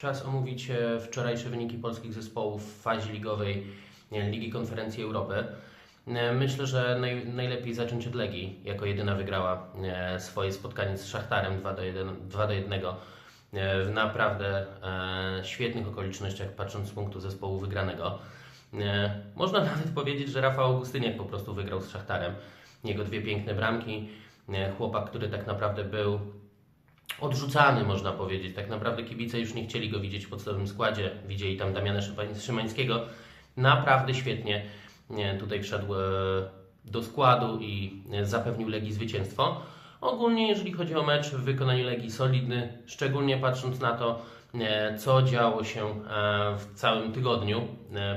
Czas omówić e, wczorajsze wyniki polskich zespołów w fazie ligowej e, Ligi Konferencji Europy. E, Myślę, że naj, najlepiej zacząć od Legii. Jako jedyna wygrała swoje spotkanie z Szachtarem 2 do 1, 2 do 1 e, w naprawdę świetnych okolicznościach, patrząc z punktu zespołu wygranego. Można nawet powiedzieć, że Rafał Augustyniak po prostu wygrał z Szachtarem. Jego dwie piękne bramki. Chłopak, który tak naprawdę był odrzucany, można powiedzieć. Tak naprawdę kibice już nie chcieli go widzieć w podstawowym składzie. Widzieli tam Damiana Szymań- Szymańskiego. Naprawdę świetnie nie, tutaj wszedł e, do składu i e, zapewnił Legii zwycięstwo. Ogólnie, jeżeli chodzi o mecz w wykonaniu Legii, solidny, szczególnie patrząc na to, e, co działo się w całym tygodniu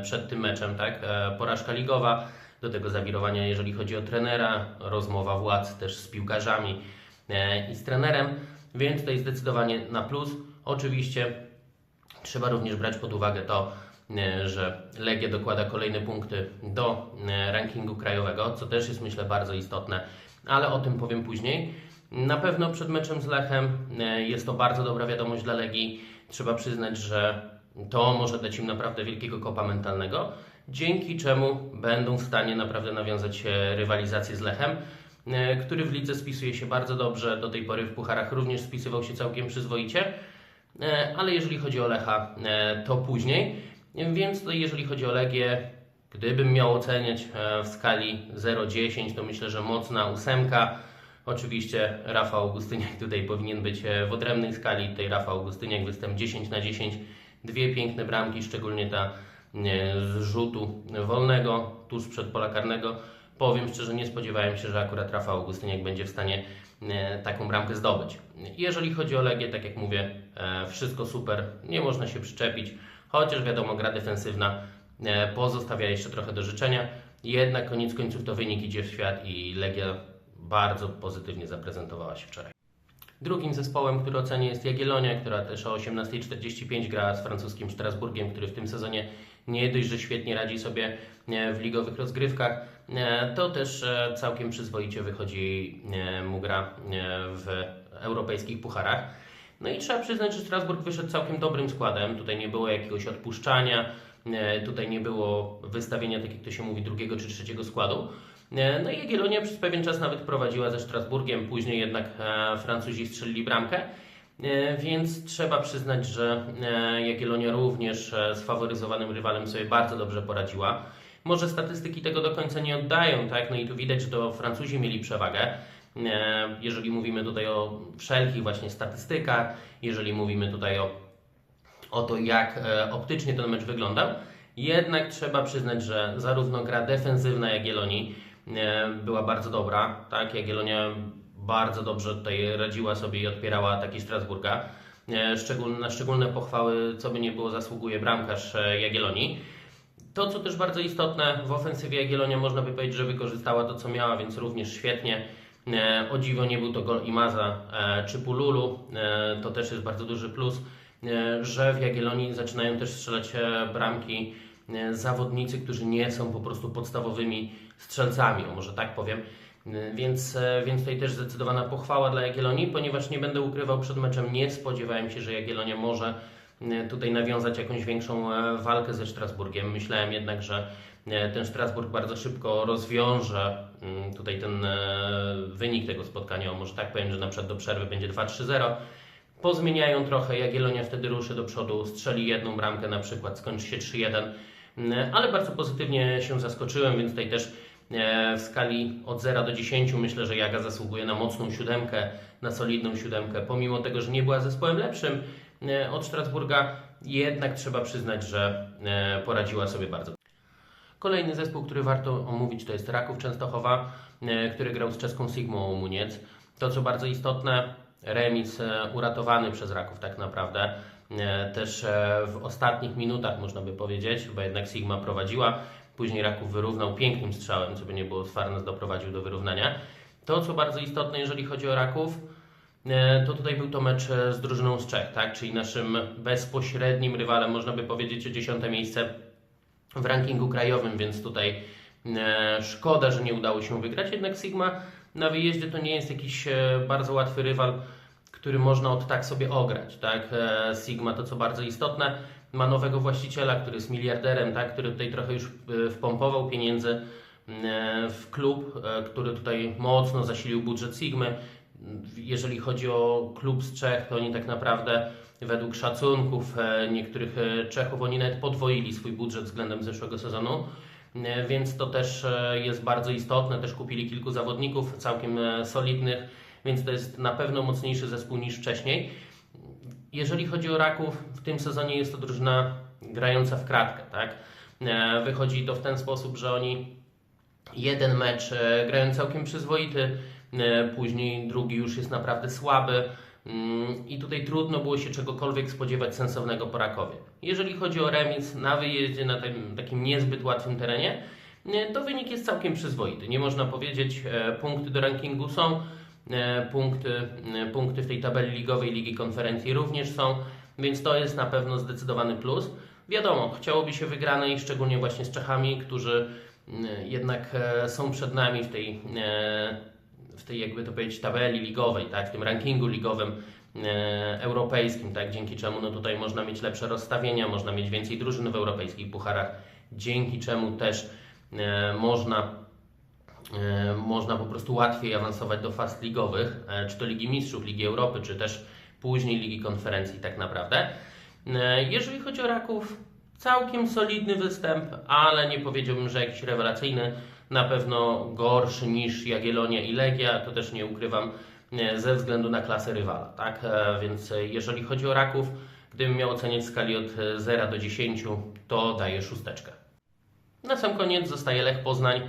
przed tym meczem, tak? Porażka ligowa, do tego zawirowania, jeżeli chodzi o trenera, rozmowa władz też z piłkarzami i z trenerem, więc tutaj zdecydowanie na plus. Oczywiście trzeba również brać pod uwagę to, e, że Legia dokłada kolejne punkty do e, rankingu krajowego, co też jest myślę bardzo istotne, ale o tym powiem później. Na pewno przed meczem z Lechem e, jest to bardzo dobra wiadomość dla Legii. Trzeba przyznać, że to może dać im naprawdę wielkiego kopa mentalnego, dzięki czemu będą w stanie naprawdę nawiązać rywalizację z Lechem, który w lidze spisuje się bardzo dobrze. Do tej pory w pucharach również spisywał się całkiem przyzwoicie. E, ale jeżeli chodzi o Lecha, e, to później. Więc jeżeli chodzi o Legię, gdybym miał oceniać e, w skali 0-10, to myślę, że mocna ósemka. Oczywiście Rafał Augustyniak tutaj powinien być e, w odrębnej skali. Tutaj Rafał Augustyniak występ 10 na 10. Dwie piękne bramki, szczególnie ta e, z rzutu wolnego tuż przed pola karnego. Powiem szczerze, nie spodziewałem się, że akurat Rafał Augustyniak będzie w stanie e, taką bramkę zdobyć. Jeżeli chodzi o Legię, tak jak mówię, e, wszystko super, nie można się przyczepić, chociaż wiadomo, gra defensywna e, pozostawia jeszcze trochę do życzenia. Jednak koniec końców to wynik idzie w świat i Legia bardzo pozytywnie zaprezentowała się wczoraj. Drugim zespołem, który ocenię jest Jagiellonia, która też o 18.45 gra z francuskim Strasburgiem, który w tym sezonie nie dość, że świetnie radzi sobie e, w ligowych rozgrywkach, e, to też e, całkiem przyzwoicie wychodzi mu gra w europejskich pucharach. No i trzeba przyznać, że Strasburg wyszedł całkiem dobrym składem. Tutaj nie było jakiegoś odpuszczania, tutaj nie było wystawienia, tak jak to się mówi, drugiego czy trzeciego składu. No i Jagiellonia przez pewien czas nawet prowadziła ze Strasburgiem, później jednak Francuzi strzelili bramkę. E, Więc trzeba przyznać, że e, Jagiellonia również e, z faworyzowanym rywalem sobie bardzo dobrze poradziła. Może statystyki tego do końca nie oddają, tak? No i tu widać, że to Francuzi mieli przewagę. E, Jeżeli mówimy tutaj o wszelkich właśnie statystykach, jeżeli mówimy tutaj o, o to, jak e, optycznie ten mecz wyglądał, jednak trzeba przyznać, że zarówno gra defensywna Jagiellonii e, była bardzo dobra, tak? Jagiellonia bardzo dobrze tutaj radziła sobie i odpierała ataki Strasburga. E, na szczególne pochwały, co by nie było, zasługuje bramkarz e, Jagiellonii. To, co też bardzo istotne, w ofensywie Jagiellonia można by powiedzieć, że wykorzystała to, co miała, więc również świetnie. E, O dziwo nie był to gol Imaza czy Pululu, to też jest bardzo duży plus, że w Jagiellonii zaczynają też strzelać bramki zawodnicy, którzy nie są po prostu podstawowymi strzelcami, o może tak powiem. E, Więc, e, więc tutaj też zdecydowana pochwała dla Jagiellonii, ponieważ nie będę ukrywał przed meczem, nie spodziewałem się, że Jagiellonia może e, tutaj nawiązać jakąś większą e, walkę ze Strasburgiem. Myślałem jednak, że e, ten Strasburg bardzo szybko rozwiąże mm, tutaj ten wynik tego spotkania. Może tak powiem, że na przykład do przerwy będzie 2-3-0. Pozmieniają trochę, Jagiellonia wtedy ruszy do przodu, strzeli jedną bramkę na przykład, skończy się 3-1. Mm, Ale bardzo pozytywnie się zaskoczyłem, więc tutaj też w skali od 0 do 10 myślę, że Jaga zasługuje na mocną siódemkę, na solidną siódemkę. Pomimo tego, że nie była zespołem lepszym e, od Strasburga, jednak trzeba przyznać, że e, poradziła sobie bardzo. Kolejny zespół, który warto omówić, to jest Raków Częstochowa, e, który grał z czeską Sigmą Muniec. To, co bardzo istotne, remis e, uratowany przez Raków tak naprawdę. E, Też e, w ostatnich minutach, można by powiedzieć, bo jednak Sigma prowadziła. Później Raków wyrównał pięknym strzałem, co by nie było, Farnes doprowadził do wyrównania. To, co bardzo istotne, jeżeli chodzi o Raków, e, to tutaj był to mecz e, z drużyną z Czech, tak? czyli naszym bezpośrednim rywalem, można by powiedzieć, o dziesiąte miejsce w rankingu krajowym, więc tutaj e, szkoda, że nie udało się wygrać. Jednak Sigma na wyjeździe to nie jest jakiś bardzo łatwy rywal, który można od tak sobie ograć. Tak? Sigma to co bardzo istotne, ma nowego właściciela, który jest miliarderem, tak? który tutaj trochę już e, wpompował pieniędzy e, w klub, e, który tutaj mocno zasilił budżet Sigmy. Jeżeli chodzi o klub z Czech, to oni tak naprawdę według szacunków niektórych Czechów, oni nawet podwoili swój budżet względem zeszłego sezonu. Więc to też jest bardzo istotne. Też kupili kilku zawodników całkiem solidnych, więc to jest na pewno mocniejszy zespół niż wcześniej. Jeżeli chodzi o Raków, w tym sezonie jest to drużyna grająca w kratkę. Tak? E, Wychodzi to w ten sposób, że oni jeden mecz e, grają całkiem przyzwoity, e, później drugi już jest naprawdę słaby. Mm, I tutaj trudno było się czegokolwiek spodziewać sensownego po Rakowie. Jeżeli chodzi o remis na wyjeździe na tym takim niezbyt łatwym terenie, to wynik jest całkiem przyzwoity. Nie można powiedzieć, punkty do rankingu są, punkty, e, punkty w tej tabeli ligowej Ligi Konferencji również są, więc to jest na pewno zdecydowany plus. Wiadomo, chciałoby się wygranej, szczególnie właśnie z Czechami, którzy mm, jednak e, są przed nami w tej, e, w tej jakby to powiedzieć tabeli ligowej, tak, w tym rankingu ligowym e, europejskim, tak, dzięki czemu no tutaj można mieć lepsze rozstawienia, można mieć więcej drużyn w europejskich pucharach, dzięki czemu też e, można e, można po prostu łatwiej awansować do faz ligowych, e, czy to Ligi Mistrzów, Ligi Europy, czy też później Ligi Konferencji tak naprawdę. E, Jeżeli chodzi o Raków, całkiem solidny występ, ale nie powiedziałbym, że jakiś rewelacyjny, na pewno gorszy niż Jagiellonia i Legia, to też nie ukrywam e, ze względu na klasę rywala, tak? E, Więc e, jeżeli chodzi o Raków, gdybym miał oceniać w skali od e, 0 do 10, to daję szósteczkę. Na sam koniec zostaje Lech Poznań.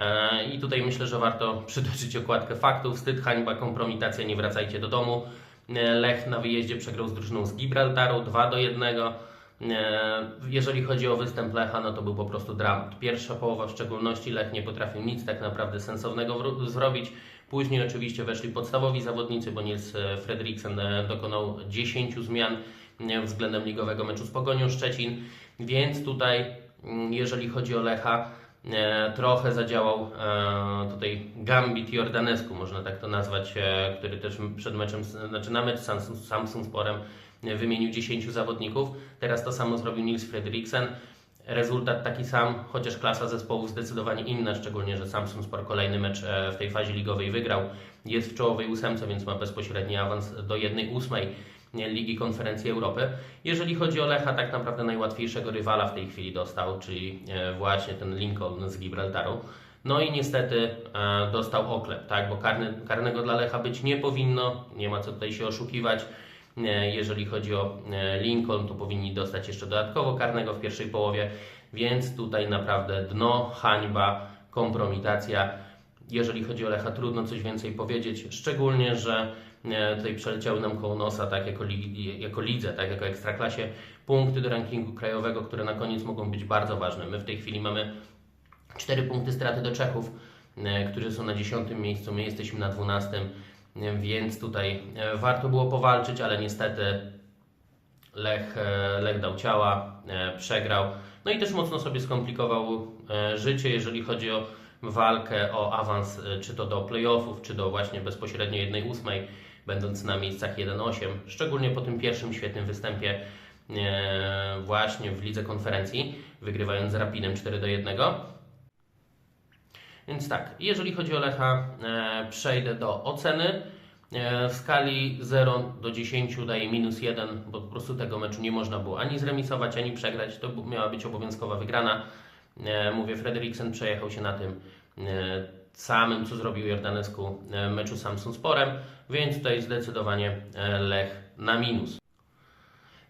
E, I tutaj myślę, że warto przytoczyć okładkę faktów. Wstyd, hańba, kompromitacja, nie wracajcie do domu. E, Lech na wyjeździe przegrał z drużyną z Gibraltaru 2 do 1. E, Jeżeli chodzi o występ Lecha, no to był po prostu dramat. Pierwsza połowa w szczególności Lech nie potrafił nic tak naprawdę sensownego zrobić. Później oczywiście weszli podstawowi zawodnicy, bo Nils Fredriksen dokonał 10 zmian względem ligowego meczu z Pogonią Szczecin, więc tutaj mm, jeżeli chodzi o Lecha, trochę zadziałał e, tutaj Gambit Jordanescu, można tak to nazwać, e, który też przed meczem, znaczy na mecz z Samsung, Samsung Sporem e, wymienił 10 zawodników. Teraz to samo zrobił Nils Fredriksen. Rezultat taki sam, chociaż klasa zespołu zdecydowanie inna, szczególnie, że Samsung Sport kolejny mecz e, w tej fazie ligowej wygrał. Jest w czołowej ósemce, więc ma bezpośredni awans do 1-8 Ligi Konferencji Europy. Jeżeli chodzi o Lecha, tak naprawdę najłatwiejszego rywala w tej chwili dostał, czyli e, właśnie ten Lincoln z Gibraltaru. No i niestety e, dostał oklep, tak? bo karny, karnego dla Lecha być nie powinno, nie ma co tutaj się oszukiwać. E, Jeżeli chodzi o Lincoln, to powinni dostać jeszcze dodatkowo karnego w pierwszej połowie, więc tutaj naprawdę dno, hańba, kompromitacja. Jeżeli chodzi o Lecha, trudno coś więcej powiedzieć, szczególnie, że tutaj przeleciały nam koło nosa, tak jako, ligi, jako lidze, tak jako ekstraklasie, punkty do rankingu krajowego, które na koniec mogą być bardzo ważne. My w tej chwili mamy 4 punkty straty do Czechów, e, którzy są na 10 miejscu, my jesteśmy na 12, e, więc tutaj e, warto było powalczyć, ale niestety Lech, Lech dał ciała, przegrał. No i też mocno sobie skomplikował życie, jeżeli chodzi o walkę o awans, czy to do playoffów, czy do właśnie bezpośrednio 1-8, będąc na miejscach 1-8, szczególnie po tym pierwszym świetnym występie e, właśnie w lidze konferencji, wygrywając z Rapidem 4 do 1. Więc tak, jeżeli chodzi o Lecha, e, przejdę do oceny. E, w skali 0 do 10 daję minus 1, bo po prostu tego meczu nie można było ani zremisować, ani przegrać. To miała być obowiązkowa wygrana. Mówię, Frederiksen przejechał się na tym samym, co zrobił Jordanescu e, meczu Samsung Sporem, więc tutaj zdecydowanie e, Lech na minus.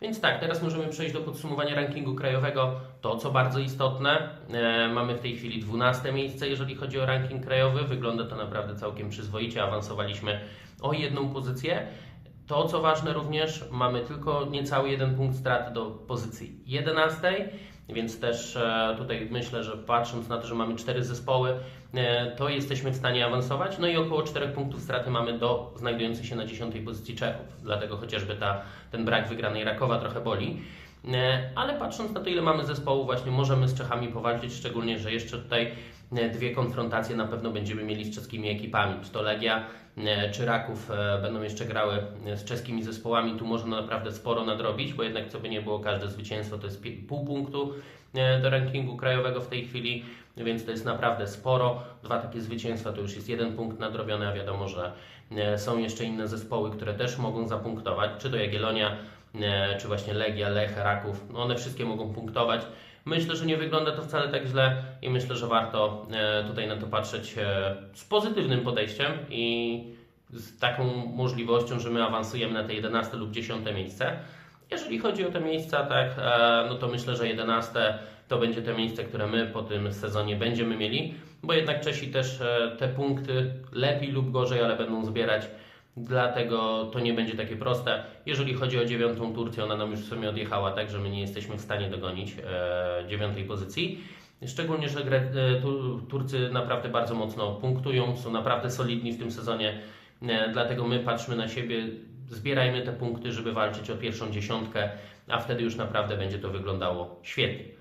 Więc tak, teraz możemy przejść do podsumowania rankingu krajowego. To, co bardzo istotne, e, mamy w tej chwili 12 miejsce, jeżeli chodzi o ranking krajowy. Wygląda to naprawdę całkiem przyzwoicie. Awansowaliśmy o jedną pozycję. To, co ważne również, mamy tylko niecały jeden punkt straty do pozycji 11, więc też e, tutaj myślę, że patrząc na to, że mamy cztery zespoły, e, to jesteśmy w stanie awansować. No i około 4 punktów straty mamy do znajdujących się na 10 pozycji Czechów. Dlatego chociażby ta, ten brak wygranej Rakowa trochę boli. E, Ale patrząc na to, ile mamy zespołów, właśnie możemy z Czechami powalczyć, szczególnie, że jeszcze tutaj e, dwie konfrontacje na pewno będziemy mieli z czeskimi ekipami. Czy to Legia, e, czy Raków będą jeszcze grały z czeskimi zespołami. Tu można naprawdę sporo nadrobić, bo jednak co by nie było, każde zwycięstwo to jest pół punktu do rankingu krajowego w tej chwili, więc to jest naprawdę sporo. Dwa takie zwycięstwa to już jest jeden punkt nadrobiony, a wiadomo, że są jeszcze inne zespoły, które też mogą zapunktować, czy to Jagiellonia, czy właśnie Legia, Lech, Raków, no one wszystkie mogą punktować. Myślę, że nie wygląda to wcale tak źle i myślę, że warto e, tutaj na to patrzeć e, z pozytywnym podejściem i z taką możliwością, że my awansujemy na te 11 lub 10 miejsce. Jeżeli chodzi o te miejsca, tak, e, no to myślę, że 11 to będzie te miejsce, które my po tym sezonie będziemy mieli, bo jednak Czesi też te punkty lepiej lub gorzej, ale będą zbierać. Dlatego to nie będzie takie proste. Jeżeli chodzi o dziewiątą Turcję, ona nam już w sumie odjechała, tak, że my nie jesteśmy w stanie dogonić e, dziewiątej pozycji. Szczególnie, że Gre- e, tu, Turcy naprawdę bardzo mocno punktują, są naprawdę solidni w tym sezonie. E, Dlatego my patrzmy na siebie, zbierajmy te punkty, żeby walczyć o pierwszą dziesiątkę, a wtedy już naprawdę będzie to wyglądało świetnie.